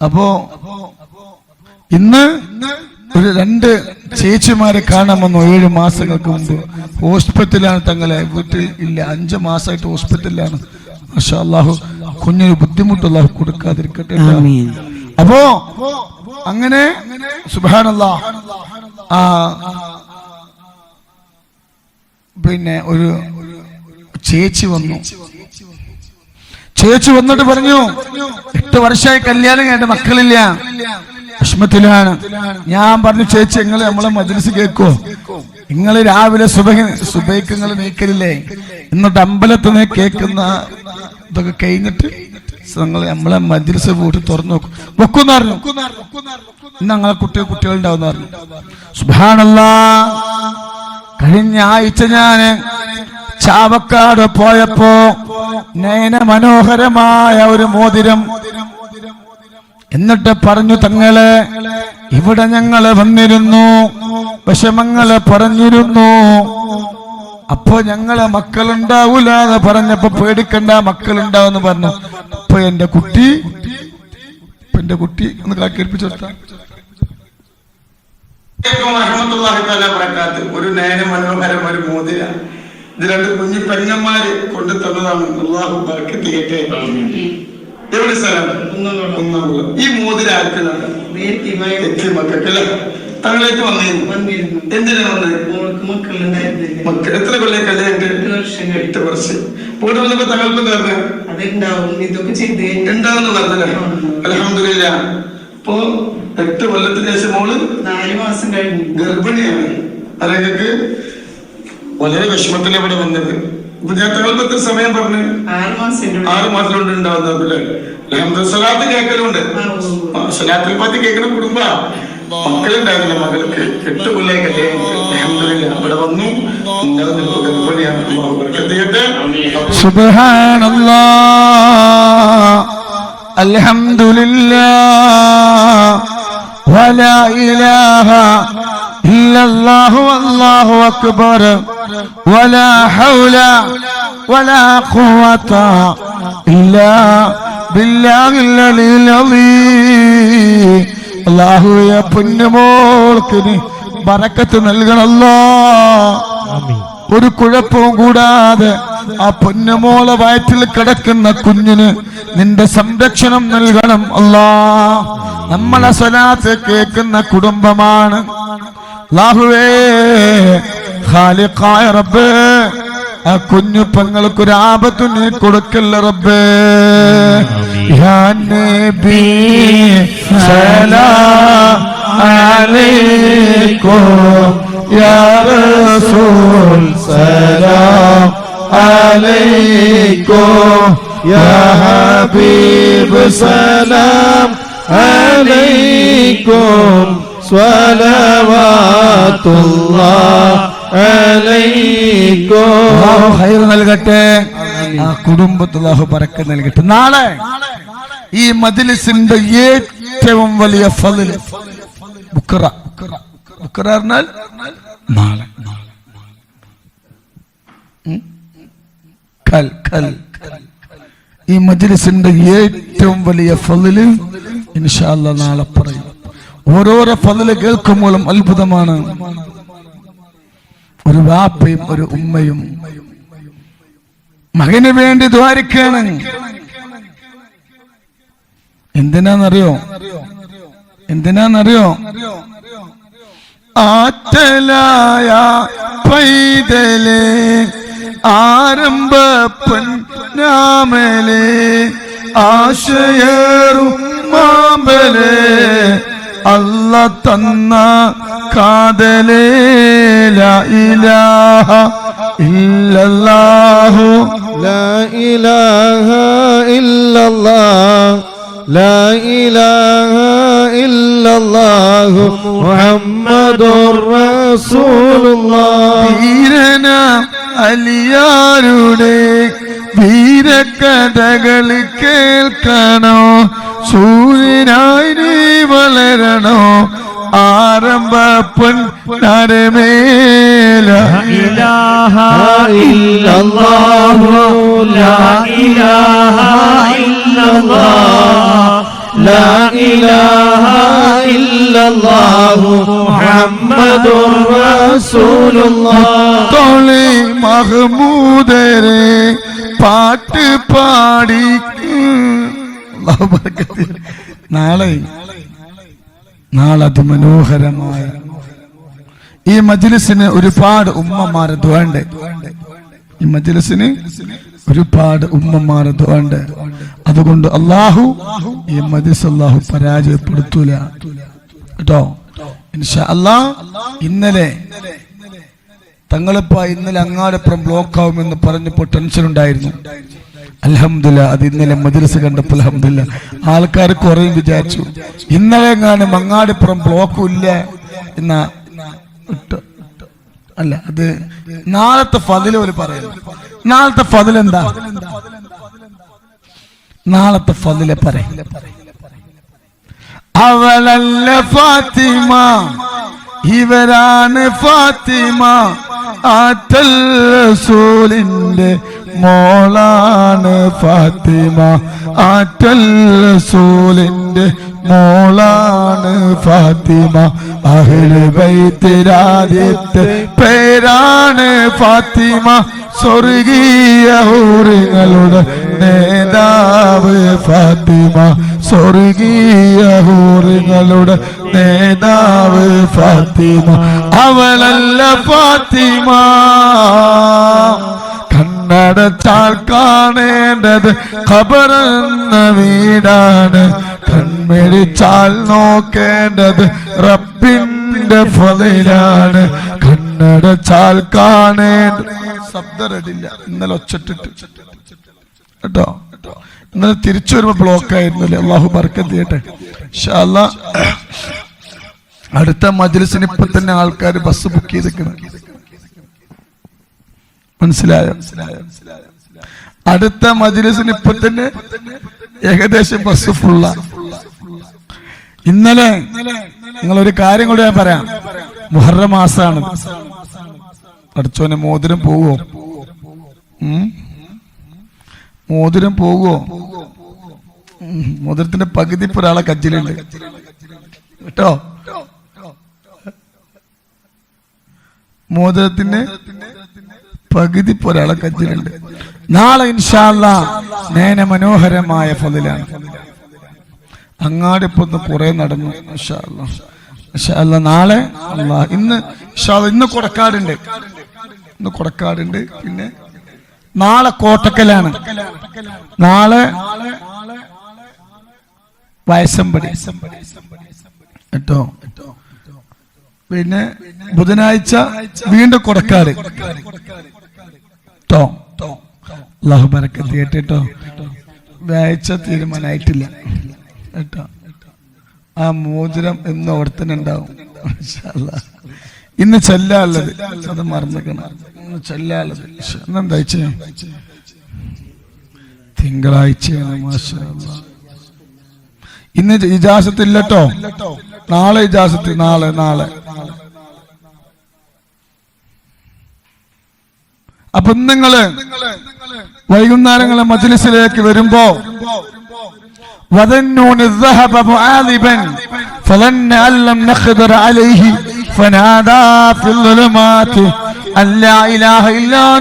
അപ്പോ ഇന്ന് ഒരു രണ്ട് ചേച്ചിമാരെ കാണാൻ വന്നു ഏഴ് മാസങ്ങൾക്ക് മുമ്പ്. ഹോസ്പിറ്റലിലാണ് തങ്ങളെ വീട്ടിൽ ഇല്ല. അഞ്ച് മാസമായിട്ട് ഹോസ്പിറ്റലിലാണ്. മാഷാ അല്ലാഹു കുഞ്ഞിന് ബുദ്ധിമുട്ട് അല്ലാഹു കൊടുക്കാതിരിക്കട്ടെ. അപ്പോ അങ്ങനെ സുബാനല്ലാ ആ പിന്നെ ഒരു ചേച്ചി വന്നു. ചേച്ചി വന്നിട്ട് പറഞ്ഞു എട്ട് വർഷമായി കല്യാണം കഴിഞ്ഞ മക്കളില്ല. വിഷമത്തിലാണ്. ഞാൻ പറഞ്ഞു ചേച്ചി നിങ്ങൾ നമ്മളെ മജ്ലിസ് കേൾക്കോ നിങ്ങൾ രാവിലെ സുബഹ സുബൈക്ക് നിങ്ങൾ നീക്കലില്ലേ? എന്നിട്ട് അമ്പലത്തിൽ നിന്ന് കേൾക്കുന്ന ഇതൊക്കെ കഴിഞ്ഞിട്ട് നിങ്ങൾ നമ്മളെ മദ്രസ പോയിട്ട് തുറന്നു നോക്കും. വെക്കുന്ന പറഞ്ഞു. ഇന്ന് ഞങ്ങളെ കുട്ടികൾ കുട്ടികളുണ്ടാവും പറഞ്ഞു. സുബാനല്ലാ കഴിഞ്ഞ ആഴ്ച ഞാൻ ചാവക്കാട് പോയപ്പോ നയന മനോഹരമായ ഒരു മോതിരം എന്നിട്ട് പറഞ്ഞു തങ്ങളെ ഇവിടെ ഞങ്ങൾ വന്നിരുന്നു വിഷമങ്ങൾ പറഞ്ഞിരുന്നു. അപ്പൊ ഞങ്ങളെ മക്കളുണ്ടാവൂല എന്ന് പറഞ്ഞപ്പോ പേടിക്കണ്ട മക്കളുണ്ടാവെന്ന് പറഞ്ഞു. അപ്പൊ എന്റെ കുട്ടി എന്റെ കുട്ടി ഒന്ന് കൊടുത്താ. ഒരു നേരെ മനോഹരം ഒരു മോതിര ഇത് രണ്ട് കുഞ്ഞു പെങ്ങന്മാര് കൊണ്ടു തന്നതാണ് അള്ളാഹു ബർക്കത്ത് ചെയ്യട്ടെ എവിടെ സ്ഥലം? ഈ മോതിര മക്കൾക്കല്ല? തങ്ങളേക്ക് വന്നിരുന്നു. എന്തിനാ വന്നത് മക്കൾ എത്ര കൊല്ലം കല്യാണം എട്ട് വർഷം. എട്ട് വർഷം. പോയിട്ട് വന്നപ്പോ തങ്ങൾക്ക് നേർന്ന് അതുണ്ടാവും. ഇതൊക്കെ ചെയ്ത് ഉണ്ടാവുന്ന പറഞ്ഞല്ലേ അലഹമില്ല ഇപ്പോ എട്ട് കൊല്ലത്തിന് ശേഷം മോൾ നാല് മാസം കഴിഞ്ഞു. ഗർഭിണിയാണ്. അല്ലെങ്കിൽ വളരെ വിഷമത്തിലെ ഇവിടെ വന്നത്. ഉപദേഷ്ടാക്കൾക്ക് സമയം പറഞ്ഞു ആറ് മാസം കൊണ്ട് ഉണ്ടാവുന്നത് കേൾക്കലുണ്ട് സലാത്തിൽ പറ്റി കേൾക്കുന്ന കുടുംബ. മക്കളുണ്ടായിരുന്നില്ല മകൾക്ക് എട്ട് പിള്ളേ കല്യാണം അവിടെ വന്നു. സുബാനല്ലാ അൽഹംദുലില്ലാ. വലാ ഇലാഹ إلا الله والله أكبر ولا حول ولا قوة إلا بالله العلي العظيم അള്ളാഹുയെ പൊന്നുമോൾക്ക് നീ ബറക്കത്ത് നൽകണല്ലോ ഒരു കുഴപ്പവും കൂടാതെ ആ പൊന്നുമോളെ വയറ്റിൽ കിടക്കുന്ന കുഞ്ഞിന് നിന്റെ സംരക്ഷണം നൽകണം അല്ലാ നമ്മളെ സ്വലാത്ത് കേൾക്കുന്ന കുടുംബമാണ് ലാഹുവേ ഖാലിഖായ റബ്ബേ ആ കുഞ്ഞു പെങ്ങൾക്കൊരു ആപത്തു നീ കൊടുക്കല്ല റബ്ബേ. യാ നബി സലാം അലൈക്കും. യാ റസൂൽ സലാം അലൈക്കും. യാ ഹബീബ് സ്വലവാത്തുള്ള ഹൈർ നൽകട്ടെ. ആ കുടുംബത്തുള്ളാഹു പരക്ക് നൽകട്ടെ. നാളെ ഈ മതിലിസിന്റെ ഏറ്റവും വലിയ ഫലിൽ നാളെ. ഈ മജിലിസിന്റെ ഏറ്റവും വലിയ ഫലിൽ ഇൻഷാല്ല നാളെ പറയും. ഓരോരോ പതിൽ കേൾക്കുമ്പോഴും അത്ഭുതമാണ്. ഒരു വാപ്പയും ഒരു ഉമ്മയും. മകന് വേണ്ടി ദ്വാരിക്കാണ് എന്തിനാന്നറിയോ? എന്തിനാന്നറിയോ? ആറ്റലായ പൈതലേ ആരംഭ ആശയേറും മാമ്പലേ അല്ല തന്ന കാതലേല ഇലാഹ ഇല്ലല്ലാഹു. ലാ ഇലാഹ ഇല്ലല്ലാഹ്. ലാ ഇലാഹ വീരന അലിയാരുടെ വീരകഥകൾ കേൾക്കണോ? സൂര്യനായി നീ വളരണോ ആരംഭ പൊൻ നരമേല إله إلا الله لا إله إلا الله لا إله إلا الله محمد رسول الله തോളി മഹമൂദരെ പാട്ട് പാടി അല്ലാഹു ബർക്കത്ത് ചെയ്യട്ടെ. നാളെ നാളെ അതിമനോഹരമായ ഈ മജ്ലിസിന് ഒരുപാട് ഉമ്മമാരെ ദ്വാണ്ട് ഈ മജ്ലിസിന് ഒരുപാട് ഉമ്മമാരെ ദ്വാണ്ട് അതുകൊണ്ട് അള്ളാഹു ഈ മജ്ലിസ് അള്ളാഹു പരാജയപ്പെടുത്തൂല. കേട്ടോ? അല്ലാ ഇന്നലെ തങ്ങളിപ്പ ഇന്നലെ അങ്ങാടപ്പുറം ബ്ലോക്ക് ആവുമെന്ന് പറഞ്ഞപ്പോ ടെൻഷൻ ഉണ്ടായിരുന്നു അലഹമില്ല അത് ഇന്നലെ മദ്രസ കണ്ടപ്പോൾ അലഹമില്ല ആൾക്കാർ കുറയും വിചാരിച്ചു. ഇന്നലെ എങ്ങാനും മങ്ങാടിപ്പുറം ബ്ലോക്കും ഇല്ല എന്ന അല്ല അത് നാളത്തെ ഫതിൽ ഒരു പറയുന്നു. നാളത്തെ ഫതിൽ എന്താ? നാളത്തെ ഫതിലെ പറയ അവളല്ല ഫാത്തിമ ഇവരാണ് ഫാത്തിമ. ആറ്റൽ റസൂലിന്റെ മോളാണ് ഫാത്തിമ. ആറ്റൽ റസൂലിന്റെ മോളാണ് ഫാത്തിമ. അഹ്ലു ബൈത്തിരാദ്യത്തെ പേരാണ് ഫാത്തിമ. സ്വർഗീയ ഹൂറിങ്ങളുടെ നേതാവ് ഫാത്തിമ. സ്വർഗീയ ഹൂറിങ്ങളുടെ നേതാവ് ഫാത്തിമ. അവളല്ല ഫാത്തിമ. കണ്ണടച്ചാൽ കാണേണ്ടത് ഖബറെന്ന വീടാണ്. കൺമിഴിച്ചാൽ നോക്കേണ്ടത് റബ്ബിന്റെ ഫലയിലാണ് കണ്ണടച്ചാൽ കാണേണ്ടത് ശബ്ദരടില്ല. ഇന്നലെ ഒച്ചട്ടിട്ട്. കേട്ടോ? ഇന്നലെ തിരിച്ചു വരുമ്പോ ബ്ലോക്ക് ആയിരുന്നില്ലേ? അള്ളാഹു ബർക്കത്ത് അല്ലാ. അടുത്ത മജ്ലിസിന് ഇപ്പൊ തന്നെ ആൾക്കാർ ബസ് ബുക്ക് ചെയ്തിരിക്കണം മനസ്സിലായോ? അടുത്ത മജ്ലിസിന് ഇപ്പൊ തന്നെ ഏകദേശം ബസ് ഫുള്ള ഇന്നലെ നിങ്ങൾ ഒരു കാര്യം കൂടെ ഞാൻ പറയാം. മുഹറ മാസാണ്. പഠിച്ചോനെ മോതിരം പോവോ? മോതിരം പോവോ? മോതിരത്തിന്റെ പകുതി ഇപ്പൊ ഒരാളെ കജ്ജിലുണ്ട്. കേട്ടോ? മോതിരത്തിന്റെ പകുതി ഒരാളെ കജ്ജിലുണ്ട്. നാളെ ഇൻഷാല്ല നേന മനോഹരമായ ഫലിലാണ് അങ്ങാടി പൊന്ന് കുറെ നടന്നു നാളെ ഇന്ന് ഇന്ന് കൊടക്കാടുണ്ട്. ഇന്ന് കൊടക്കാടുണ്ട് പിന്നെ നാളെ കോട്ടക്കലാണ്. നാളെ വയസ്സമ്പടി. കേട്ടോ? പിന്നെ ബുധനാഴ്ച വീണ്ടും കൊടക്കാട് ടോ. അള്ളാഹു ബരക്കത്ത് വ്യാഴ്ച തീരുമാനമായിട്ടില്ല കേട്ടോ? ആ മോതിരം എന്ന് അവിടെ ഉണ്ടാവും. ഇന്ന് ചെല്ലാനുള്ളത്. അത് മറന്നിക്കണം. ഇന്ന് ചെല്ലാനുള്ളത്. എന്താ തിങ്കളാഴ്ചയാണ്. ഇന്ന് ഇജാസത്ത് ഇല്ലട്ടോ നാളെ ഇജാസത്ത് നാളെ നാളെ അപ്പൊ നിങ്ങള് വൈകുന്നേരങ്ങളെ മജ്ലിസിലേക്ക് വരുമ്പോ وظنون الذهب معاذبا فظن أن لم نقدر عليه فنادى في الظلمات أن لا إله إلا